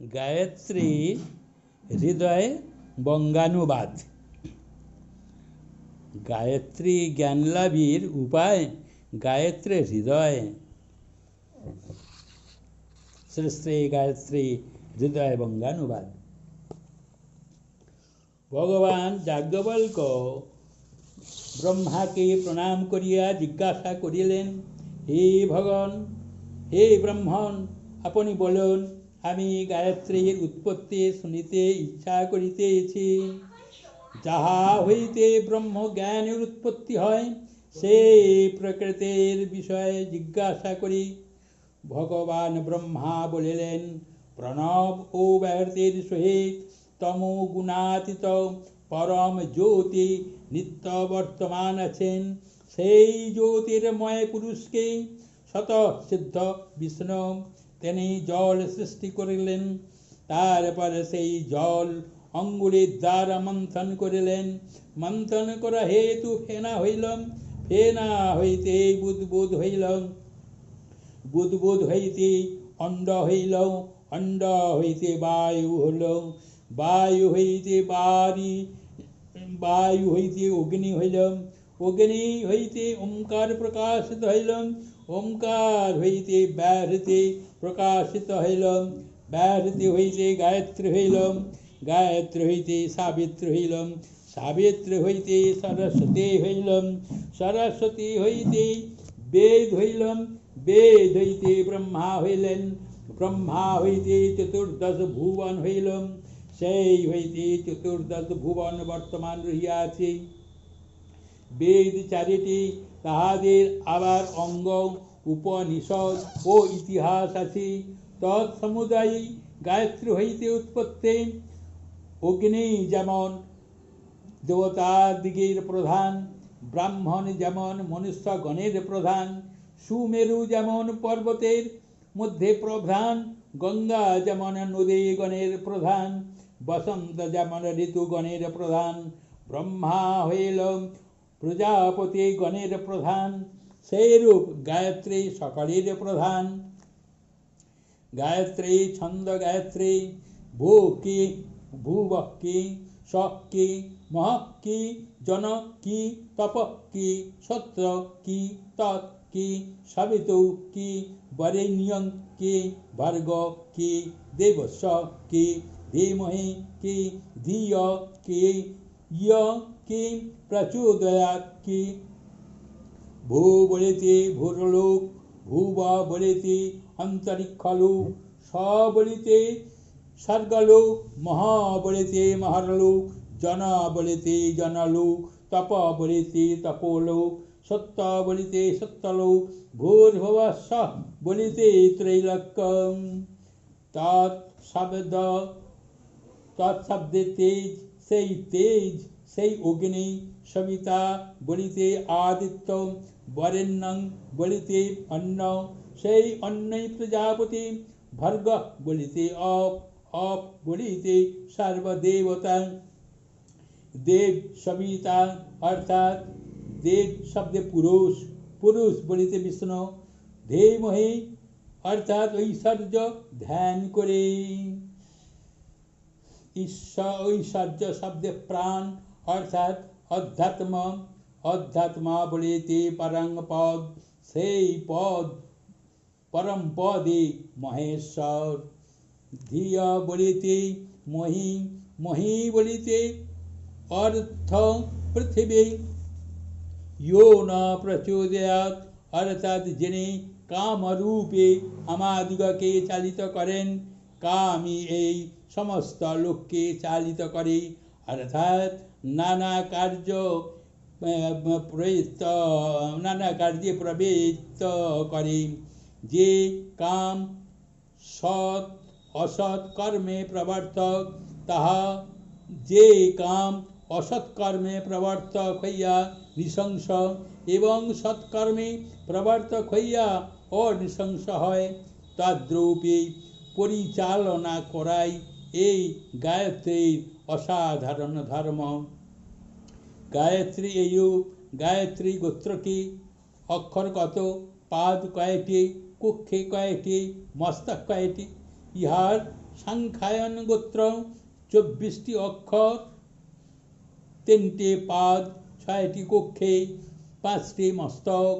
গায়ত্রী হৃদয় বঙ্গানুবাদ। গায়ত্রী জ্ঞানলাভীর উপায় গায়ত্রী হৃদয়। শ্রী গায়ত্রী হৃদয় বঙ্গানুবাদ। ভগবান যাজ্ঞবল্ক ব্রহ্মাকে প্রণাম করিয়া জিজ্ঞাসা করিলেন, হে ভগবান হে ব্রহ্মণ, আপনি বলুন আমি গায়ত্রীর উৎপত্তি শুনিতে ইচ্ছা করিতেছি। যাহা হইতে ব্রহ্ম জ্ঞানের উৎপত্তি হয় সেই প্রকৃতির বিষয়ে জিজ্ঞাসা করি। ভগবান ব্রহ্মা বলিলেন, প্রণব ও ব্যাহতির সহিত তম গুণাতীত পরম জ্যোতি নিত্য বর্তমান আছেন। সেই জ্যোতির্ময় পুরুষকে শত সিদ্ধ বিষ্ণু তিনি জল সৃষ্টি করিলেন তারপরে সেই জল অঙ্গুলির দ্বারা মন্থন করিলেন। মন্থন করা হেতু ফেনা হইল, ফেনা হইতে বুদবুদ হইল। বুদবুদ হইতে অণ্ড হইল অণ্ড হইতে বায়ু হইল। বায়ু হইতে বারি, বায়ু হইতে অগ্নি হইল। অগ্নি হইতে ওঙ্কার প্রকাশিত হইল। ওঙ্কার হইতে ব্যাহৃতি প্রকাশিত হইল ব্যাহৃতি হইতে গায়ত্রী হইল গায়ত্রী হইতে সাবিত্রী হইল সাবিত্রী হইতে সরস্বতী হইল সরস্বতী হইতে বেদ হইল বেদ হইতে ব্রহ্মা হইলেন, ব্রহ্মা হইতে চতুর্দশ ভুবন হইল সেই হইতে চতুর্দশ ভুবন বর্তমান রহিয়াছে। বেদ চারিটি তাহাদের আবার অঙ্গ উপনিষদ ও ইতিহাস আছে। তৎসমুদায়ী গায়ত্রী হইতে উৎপত্তি অগ্নি যেমন দেবতাদিগের প্রধান, ব্রাহ্মণ যেমন মনুষ্যগণের প্রধান, সুমেরু যেমন পর্বতের মধ্যে প্রধান, গঙ্গা যেমন নদীগণের প্রধান, বসন্ত যেমন ঋতুগণের প্রধান, ব্রহ্মা হইল প্রজাপতি গণের প্রধান সেইরূপ গায়ত্রী সকলের প্রধান গায়ত্রী ছন্দ গায়ত্রী ভূ কি ভুব কি শক কি মহ কি জন কি তপ কি সত্র কি তৎ কি সবিতু কি বরেণ্যং কি ভর্গ কি দেবস্ব কি ধীমহি কি ধিয় কি यह कि प्रचोदया कि भू बड़े थे भूरलोक भूवा बड़ेते अंतरिक्षलोक सबड़ेते सर्गलोक महाबड़ेते महारलोक, जना बड़े बड़ेते जनालोक बड़े थे तपोलोक, सत्ता थे सत्तलोक घोर भवस बड़े थे त्रैलक तत्शब्द तत्शब्द तेज শব্দ তৎশব্দে তেজ সেই তেজ সেই অগ্নি সবিতা বলিতে আদিত্য বরেণ্যং বলিতে অন্ন সেই অন্নই প্রজাপতি ভর্গ বলিতে অপ অপ বলিতে সর্বদেবতা দেব সবিতা অর্থাৎ দেব শব্দে পুরুষ পুরুষ বলিতে বিষ্ণু ধেমহে অর্থাৎ ঐশ্বর্য ধ্যান করে ईसज शब्द प्राण, अर्थात अध्यात्म अध्यात्मा बलिति परम पद से पद, परम पदे महेश्वर। धिय बलिति मही मही बलिति अर्थ, पृथ्वी। यो न प्रचोदयात, अर्थात जिन्हें काम रूपे हमादिगके चालित करें कामी ए সমস্ত লোককে চালিত করে অর্থাৎ নানা কার্য প্রয়ুক্ত নানা কার্যে প্রবৃত্ত করে যে কাম সৎ অসৎ কর্মে প্রবর্তক তাহা যে কাম অসৎকর্মে প্রবর্তক হইয়া নৃশংস এবং সৎকর্মে প্রবর্তক হইয়া অনৃশংস হয় তদ্রূপে পরিচালনা করাই এই গায়ত্রীর অসাধারণ ধর্ম গায়ত্রী এইরূপ গায়ত্রী গোত্র কি অক্ষর কত পাদ কয়টি কুক্ষে কয়টি মস্তক কয়টি ইহার সাংখ্যায়ন গোত্র চব্বিশটি অক্ষর তিনটে পাদ ছয়টি কক্ষে পাঁচটি মস্তক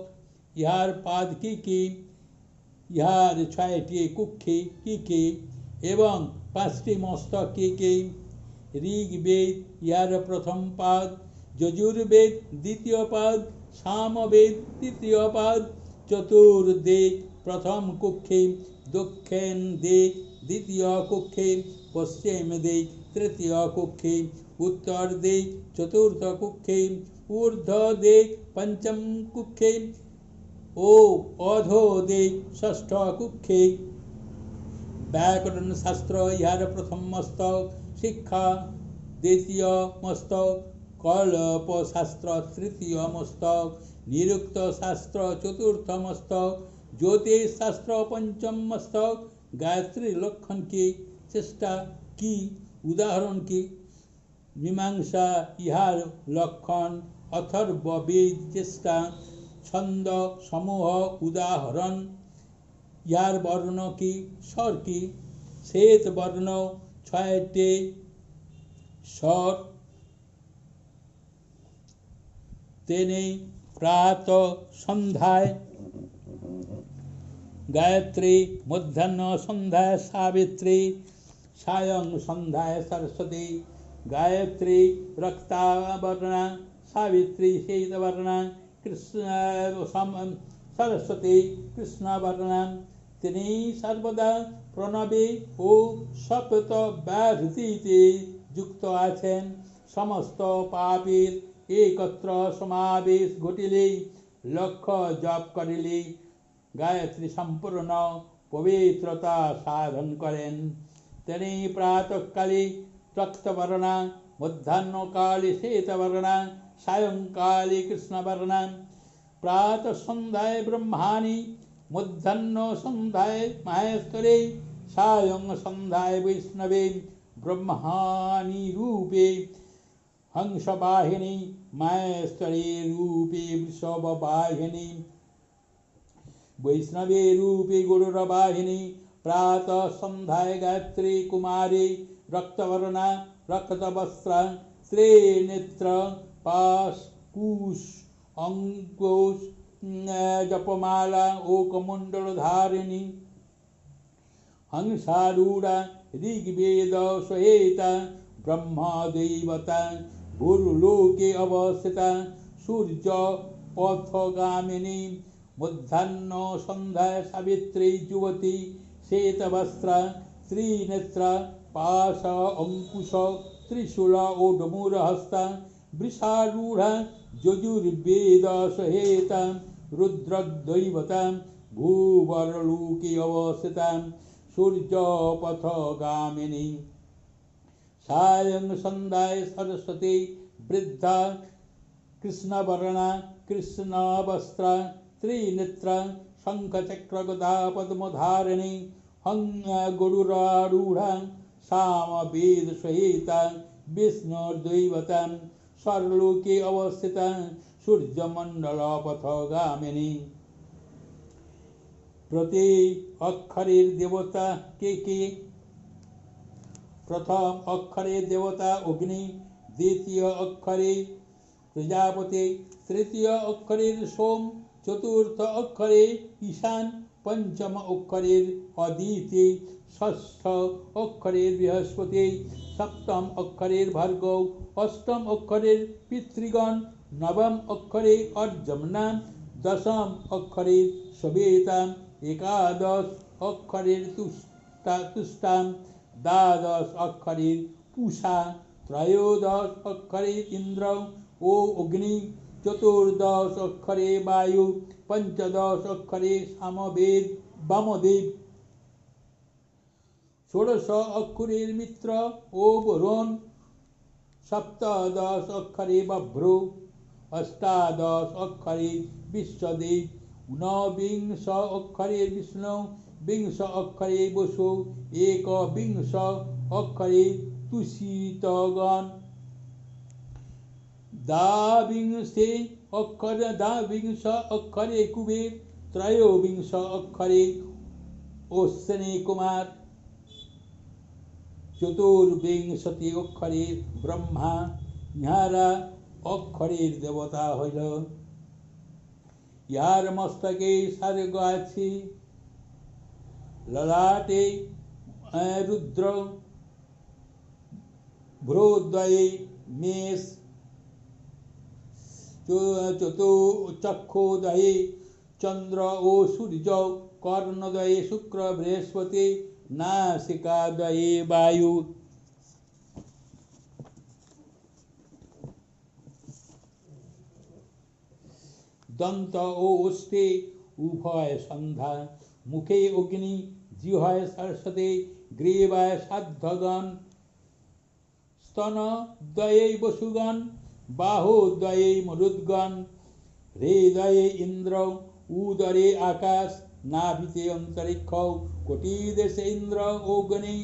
ইহার পাদ কি কি ইহার ছয়টি কক্ষে কি কি এবং পাঁচটি মস্তক কি কি ঋগ্বেদ ইহার প্রথম পাদ যজুর্বেদ দ্বিতীয় পাদ সামবেদ তৃতীয় পাদ চতুর্দিক প্রথম কক্ষে দক্ষিণ দিক দ্বিতীয় কক্ষে পশ্চিম দিক তৃতীয় কক্ষে উত্তর দিক চতুর্থ কক্ষে ঊর্ধ্ব দিক পঞ্চম কক্ষে ও অধো দিক ষষ্ঠ কক্ষে ব্যাকরণ শাস্ত্র, ইহার প্রথম মস্তক, শিক্ষা, দ্বিতীয় মস্তক কল্প শাস্ত্র তৃতীয় মস্তক, নিরুক্ত শাস্ত্র, চতুর্থ মস্তক জ্যোতিষ শাস্ত্র পঞ্চম মস্তক, গায়ত্রী লক্ষণ কি, চেষ্টা কি, উদাহরণ কি, মীমাংসা, ইহার লক্ষণ, অথর্ববেদ, চেষ্টা, ছন্দ, সমূহ, উদাহরণ ইহার বর্ণ কি স্বর কি শ্বেত বর্ণ ছয়টি স্বর তেনে প্রাত সন্ধ্যায় গায়ত্রী মধ্যাহ্ন সন্ধ্যায় সাবিত্রী সায়ং সন্ধ্যায় সরস্বতী গায়ত্রী রক্তাবর্ণা সাবিত্রী শীতবর্ণা কৃষ্ণ সম- সরস্বতী কৃষ্ণবর্ণা তিনি সর্বদা প্রণবে ও সপ্ত ব্যাহৃতিতে যুক্ত আছেন। সমস্ত পাপের একত্র সমাবেশ ঘটিলেই, লক্ষ্য জপ করিলেই গায়ত্রী সম্পূর্ণ পবিত্রতা সাধন করেন। তিনি প্রাতঃকালে রক্তবর্ণা মধ্যাহ্নকালে শ্বেতবর্ণা, সায়ংকালে কৃষ্ণবর্ণা প্রাতঃ সন্ধ্যায় ব্রহ্মাণি মধ্যাহ্ন সন্ধ্যায় মাহেশ্বরে সায়ং সন্ধ্যায় বৈষ্ণবে ব্রহ্মাণি রূপে হংসবাহিনী মাহেশ্বরে রূপে বৃষভবাহিনী वैष्णवे रूपे गुरुरवाहिनी प्रातः सन्ध्याय गायत्री कुमारी रक्तवर्णा रक्तवस्त्र त्रिनेत्र पाश कुश अङ्कुश जपमाला ओकमण्डलधारिणी। हंसारूढा, ऋग्वेद स्वेता ब्रह्मदैवता, गुरुलोके अवस्थिता, सूर्य पथगामिनी मध्यान्न सन्ध्या सावित्री युवती श्वेत वस्त्र त्रिनेत्र, पाश, अंकुश, त्रिशूल ओडमुरहस्ता वृषारूढ यजुर्वेदसहेत रुद्रदैवतां भूवरलोके अवस्थितां सूर्यपथगामिनी। सायं सन्धाय सरस्वती वृद्धा, कृष्णवर्णा त्रिनेत्र त्रिनेत्रा शङ्खचक्रगदा पद्मधारिणी हङ्गुरुरारूढा सामवेदसहिता, विष्णुर्दैवतां স্বর্লোকে সূর্যমণ্ডল পথগামিনী প্রতি অক্ষরের দেবতা কে কে? প্রথম অক্ষরের দেবতা অগ্নি, দ্বিতীয় অক্ষরে প্রজাপতি, তৃতীয় অক্ষরের সোম, চতুর্থ অক্ষরে ঈশান पंचम अक्षरे अदिति, षष्ठ अक्षरे बृहस्पति, सप्तम अक्षरे भार्गव, अष्टम अक्षरे पितृगण, नवम अक्षरे अर्जमना, दशम अक्षरे सवेता एकादश अक्षरे तुष्टा तुष्टा, द्वादश अक्षरे पूषा, त्रयोदश अक्षरे इंद्र ओ अग्नि চতুর্দশ অক্ষরে বায়ু পঞ্চদশ অক্ষরে সামবেদ বামদেব। ষোড়শ অক্ষরের মিত্র ও বরুণ। সপ্তদশ অক্ষরে বভ্রু। অষ্টাদশ অক্ষরে বিশ্বদেব। ঊনবিংশ অক্ষরে বিষ্ণু। বিংশ অক্ষরে বসু। একবিংশ অক্ষরে তুষিতগণ। দ্বাবিংশে অক্ষর দ্বাবিংশ অক্ষরে কুবের ত্রয়োবিংশ অক্ষরে অশ্বিনী কুমার। চতুর্বিংশতি অক্ষরের ব্রহ্মা, ইহারা অক্ষরের দেবতা হইল। ইহার মস্তকে স্বর্গ আছে। ললাটে রুদ্র ভ্রোদ্বয়ে মেষ चतु चक्षोदये चंद्र सूर्य, कर्णदये शुक्र, बृहस्पति नासिकादये वायु। दंत ओस्ते उभय संधान मुखे अग्नि जिहय सरस्वती, ग्रीवाय साधगण स्तन दये वसुगण बाहुद्वये मरुद्गन् हृदय इंद्र, उदरे आकाश, नाभिते अंतरिक्ष, कोटिदेश इंद्र ओगने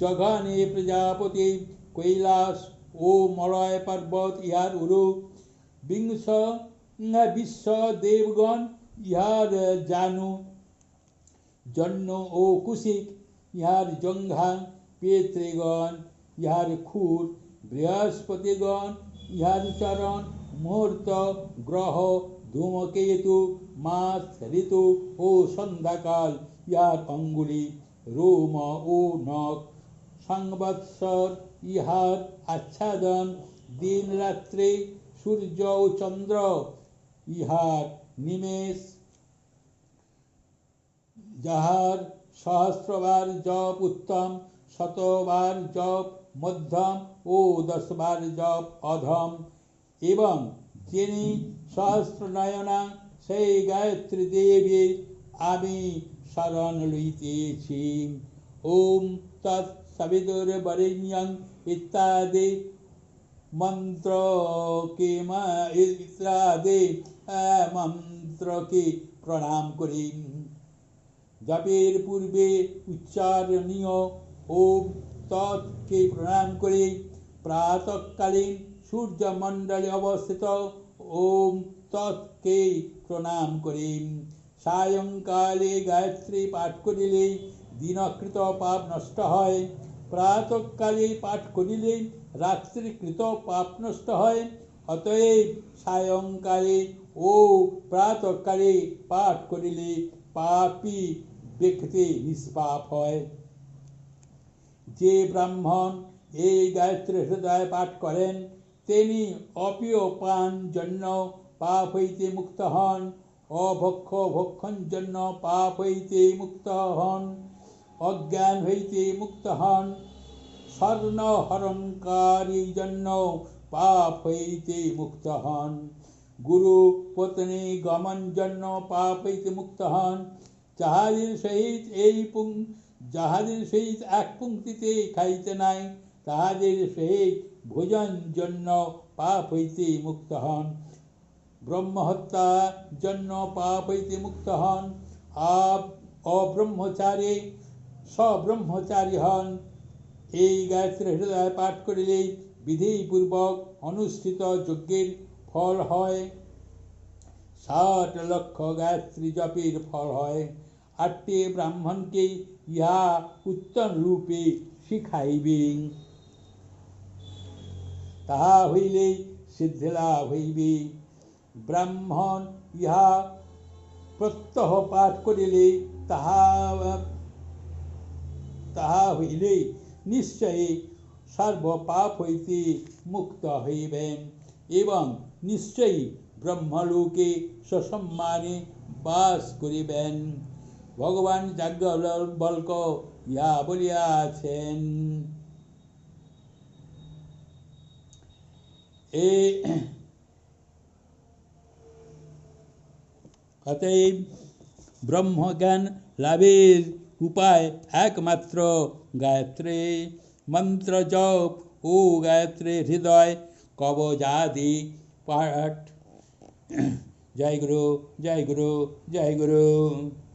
जघने प्रजापति, कैलाश, ओ मलय पर्वत, इहार उरु विंश विश्व देवगण, इहार जानु, जन्न ओ कुशिक इहार जंघा, पेत्रेगण, इहार खुर, बृहस्पतिगण বৃহস্পতিগণ ইহার চরণ মুহূর্ত, গ্রহ, ধূমকেতু মাস ঋতু ও সন্ধ্যাকাল ইহার অঙ্গুলি রোম ও নখ। সংবৎসর ইহার আচ্ছাদন, দিন রাত্রে সূর্য ও চন্দ্র, ইহার নিমেষ। যাহার সহস্রবার জপ উত্তম, শতবার জপ মধ্যম ও দশবার জপ অধম এবং যিনি সহস্র নয়না সেই গায়ত্রী দেবী আমি শরণ লইতেছি। ওম তৎ সবিদুর বরেণ্যং ইত্যাদি মন্ত্রকে মা ইত্যাদি মন্ত্রকে প্রণাম করি জপের পূর্বে উচ্চারণীয় ওম তৎকে প্রণাম করে প্রাতকালীন সূর্যমণ্ডলে অবস্থিত। ওম তৎকে প্রণাম করে। সায়ংকালে গায়ত্রী পাঠ করিলে দিনকৃত পাপ নষ্ট হয়। প্রাতকালে পাঠ করিলে রাত্রিকৃত পাপ নষ্ট হয়। অতএব সায়ংকালে ও প্রাতকালে পাঠ করিলে পাপী ব্যক্তি নিষ্পাপ হয়। যে ব্রাহ্মণ এই গায়ত্রী হৃদয় পাঠ করেন, তিনি অপিয় পান জন্য পাপ হইতে মুক্ত হন, অভক্ষ ভক্ষণ জন্য পাপ হইতে মুক্ত হন, অজ্ঞান হইতে মুক্ত হন স্বর্ণ হরণকারী জন্য পাপ হইতে মুক্ত হন, গুরু পত্নী গমন জন্য পাপ হইতে মুক্ত হন, যাহাদের সহিত এই পুং, যাহাদের সহিত এক পঙ্ক্তিতে খাইতে নাই তাহাদের সহিত ভোজন জন্য পাপ হইতে মুক্ত হন। ব্রহ্মহত্যা জন্য পাপ হইতে মুক্ত হন। আপ অব্রহ্মচারী সব্রহ্মচারী হন। এই গায়ত্রী হৃদয় পাঠ করিলে বিধিপূর্বক অনুষ্ঠিত যজ্ঞের ফল হয়। ষাট লক্ষ গায়ত্রী জপের ফল হয়। আটটি ব্রাহ্মণকে ইহা উত্তম রূপে শিখাইবেন। তাহা হইলে সিদ্ধিলাভ হইবে। ব্রাহ্মণ ইহা প্রত্যহ পাঠ করিলে তাহা তাহা হইলে নিশ্চয়ই সর্বপাপ হইতে মুক্ত হইবেন এবং নিশ্চয়ই ব্রহ্মলোকে সসম্মানে বাস করিবেন। ভগবান যাজ্ঞবল্ক ইহা বলিয়াছেন। ए ब्रह्म ज्ञान लाभेर उपाय एकमात्र गायत्री। मंत्र जप, ओ गायत्री, हृदय कवजादि पाठ। जय गुरु जय गुरु जय गुरु।